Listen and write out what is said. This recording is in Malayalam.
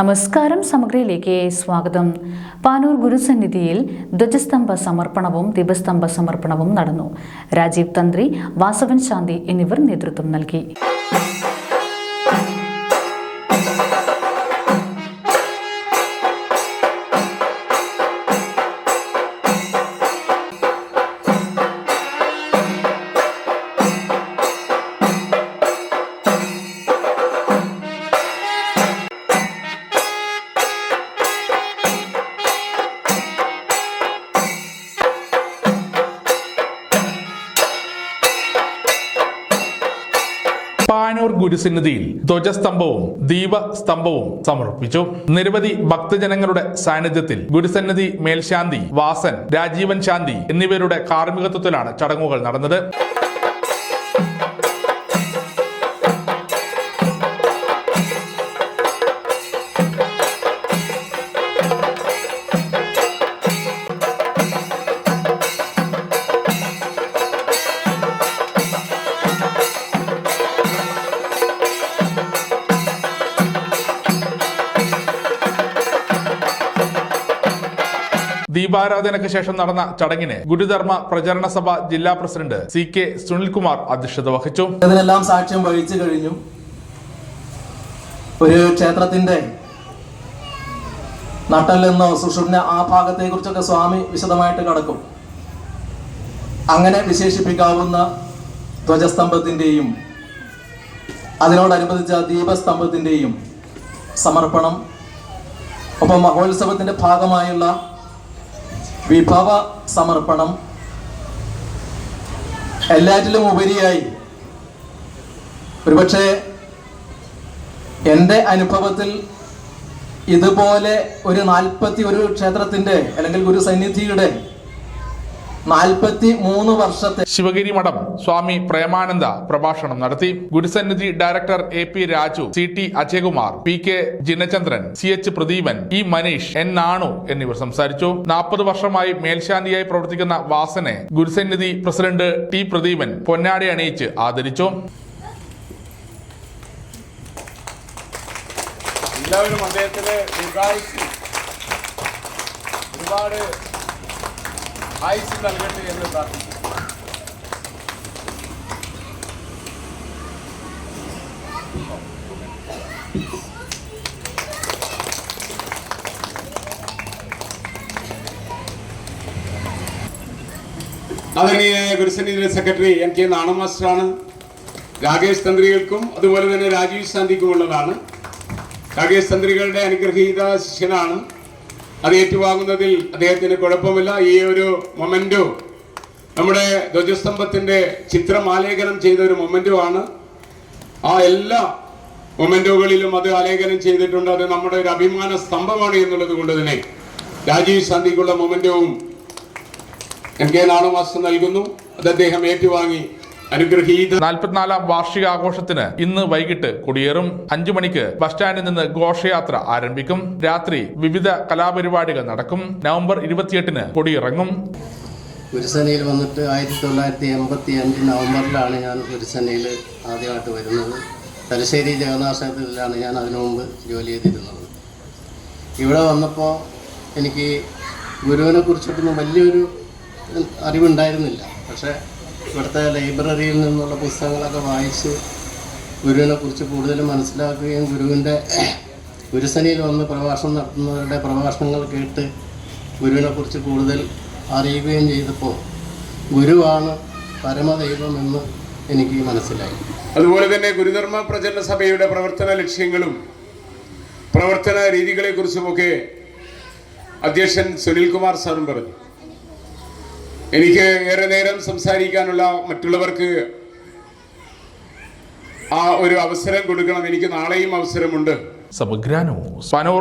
നമസ്കാരം സമഗ്രയിലേക്ക് സ്വാഗതം. പാനൂർ ഗുരുസന്നിധിയിൽ ധ്വജസ്തംഭ സമർപ്പണവും ദീപസ്തംഭ സമർപ്പണവും നടന്നു. രാജീവ് തന്ത്രി വാസവൻ ശാന്തി എന്നിവർ നേതൃത്വം നൽകി. ഗുരുസന്നിധിയിൽ ധ്വജസ്തംഭവും ദീപസ്തംഭവും സമർപ്പിച്ചു. നിരവധി ഭക്തജനങ്ങളുടെ സാന്നിധ്യത്തിൽ ഗുരുസന്നിധി മേൽശാന്തി വാസൻ രാജീവൻ ശാന്തി എന്നിവരുടെ കാർമ്മികത്വത്തിലാണ് ചടങ്ങുകൾ നടന്നത്. ദീപാരാധനയ്ക്ക് ശേഷം നടന്ന ചടങ്ങിന് ഗുരുധർമ്മ പ്രചരണ സഭ ജില്ലാ പ്രസിഡന്റ് സി കെ സുനിൽകുമാർ അധ്യക്ഷത വഹിച്ചു. ഇതിനെല്ലാം സാക്ഷ്യം വഹിച്ചു കഴിഞ്ഞു. ഒരു ക്ഷേത്രത്തിന്റെ നട്ടലെന്നോ സുഷുമ്ന ആ ഭാഗത്തെ കുറിച്ചൊക്കെ സ്വാമി വിശദമായിട്ട് കടക്കും. അങ്ങനെ വിശേഷിപ്പിക്കാവുന്ന ധ്വജസ്തംഭത്തിന്റെയും അതിനോടനുബന്ധിച്ച ദീപസ്തംഭത്തിന്റെയും സമർപ്പണം ഒപ്പം മഹോത്സവത്തിന്റെ ഭാഗമായുള്ള വിഭവ സമർപ്പണം എല്ലാറ്റിലും ഉപരിയായി. ഒരുപക്ഷെ എന്റെ അനുഭവത്തിൽ ഇതുപോലെ ഒരു നാൽപ്പത്തി ഒരു ക്ഷേത്രത്തിന്റെ അല്ലെങ്കിൽ ഗുരു സന്നിധിയുടെ നാൽപ്പത്തി മൂന്ന് വർഷത്തെ ശിവഗിരി മഠം സ്വാമി പ്രേമാനന്ദ പ്രഭാഷണം നടത്തി. Gurusannidhi director A P Raju C T Ajayakumar P K Jinachandran C H Pradeepan E Maneesh N Nanu എന്നിവർ സംസാരിച്ചു. നാൽപ്പത് വർഷമായി മേൽശാന്തിയായി പ്രവർത്തിക്കുന്ന വാസനെ ഗുരുസന്നിധി പ്രസിഡന്റ് ടി പ്രദീപൻ പൊന്നാടി അണിയിച്ച് ആദരിച്ചു. എല്ലാവരും അദ്ദേഹത്തിന്റെ ഒരുപാട് ആയുസ് നൽകട്ടെ എന്ന് പ്രാർത്ഥിക്കുന്നു. ആദരണീയായ ഗുരുസന്നിധിയുടെ സെക്രട്ടറി എൻ കെ നാണമാസ്റ്ററാണ്. രാകേഷ് തന്ത്രികൾക്കും അതുപോലെ തന്നെ രാജീവ് ശാന്തിക്കുമുള്ളതാണ്. രാകേഷ് തന്ത്രികളുടെ അനുഗ്രഹീത ശിഷ്യനാണ് അത് ഏറ്റുവാങ്ങുന്നതിൽ അദ്ദേഹത്തിന് കുഴപ്പമില്ല. ഈ ഒരു മൊമെന്റു നമ്മുടെ ധ്വജസ്തംഭത്തിന്റെ ചിത്രം ആലേഖനം ചെയ്ത ഒരു മൊമെന്റു ആണ്. ആ എല്ലാ മൊമെന്റുകളിലും അത് ആലേഖനം ചെയ്തിട്ടുണ്ട്. അത് നമ്മുടെ ഒരു അഭിമാന സ്തംഭമാണ് എന്നുള്ളത് കൊണ്ട് തന്നെ രാജീവ് ശാന്തിക്കുള്ള മൊമെന്റവും എം കെ നാണമാസം നൽകുന്നു. അത് അദ്ദേഹം ഏറ്റുവാങ്ങി. അനുഗ്രഹീത നാൽപ്പത്തിനാലാം വാർഷികാഘോഷത്തിന് ഇന്ന് വൈകിട്ട് കൊടിയേറും അഞ്ചു മണിക്ക് ബസ് സ്റ്റാൻഡിൽ നിന്ന് ഘോഷയാത്ര ആരംഭിക്കും. രാത്രി വിവിധ കലാപരിപാടികൾ നടക്കും. നവംബർ ഇരുപത്തിയെട്ടിന് കൊടിയിറങ്ങും. ഗുരുസേനയിൽ വന്നിട്ട് ആയിരത്തി തൊള്ളായിരത്തി എൺപത്തി അഞ്ച് നവംബറിലാണ് ഞാൻ ഗുരുസേനയിൽ ആദ്യമായിട്ട് വരുന്നത്. തലശ്ശേരി ജഗന്നാഥ ക്ഷേത്രത്തിലാണ് ഞാൻ അതിനു മുമ്പ് ജോലി ചെയ്തിരുന്നത്. ഇവിടെ വന്നപ്പോൾ എനിക്ക് ഗുരുവിനെ കുറിച്ചിട്ടൊന്നും വലിയൊരു അറിവുണ്ടായിരുന്നില്ല. പക്ഷേ ഇവിടുത്തെ ലൈബ്രറിയിൽ നിന്നുള്ള പുസ്തകങ്ങളൊക്കെ വായിച്ച് ഗുരുവിനെ കുറിച്ച് കൂടുതൽ മനസ്സിലാക്കുകയും ഗുരുവിന്റെ ഗുരുസനിയിൽ വന്ന് പ്രഭാഷണം നടത്തുന്നവരുടെ പ്രഭാഷണങ്ങൾ കേട്ട് ഗുരുവിനെക്കുറിച്ച് കൂടുതൽ അറിയുകയും ചെയ്തപ്പോൾ ഗുരുവാണ് പരമദൈവം എന്ന് എനിക്ക് മനസ്സിലായി. അതുപോലെ തന്നെ ഗുരുധർമ്മ പ്രചരണ സഭയുടെ പ്രവർത്തന ലക്ഷ്യങ്ങളും പ്രവർത്തന രീതികളെക്കുറിച്ചുമൊക്കെ അധ്യക്ഷൻ സുനിൽകുമാർ സാറും പറഞ്ഞു. എനിക്ക് ഏറെ നേരം സംസാരിക്കാനുള്ള മറ്റുള്ളവർക്ക് ആ ഒരു അവസരം കൊടുക്കണം. എനിക്ക് നാളെയും അവസരമുണ്ട്. സമഗ്രാനോ പനോർ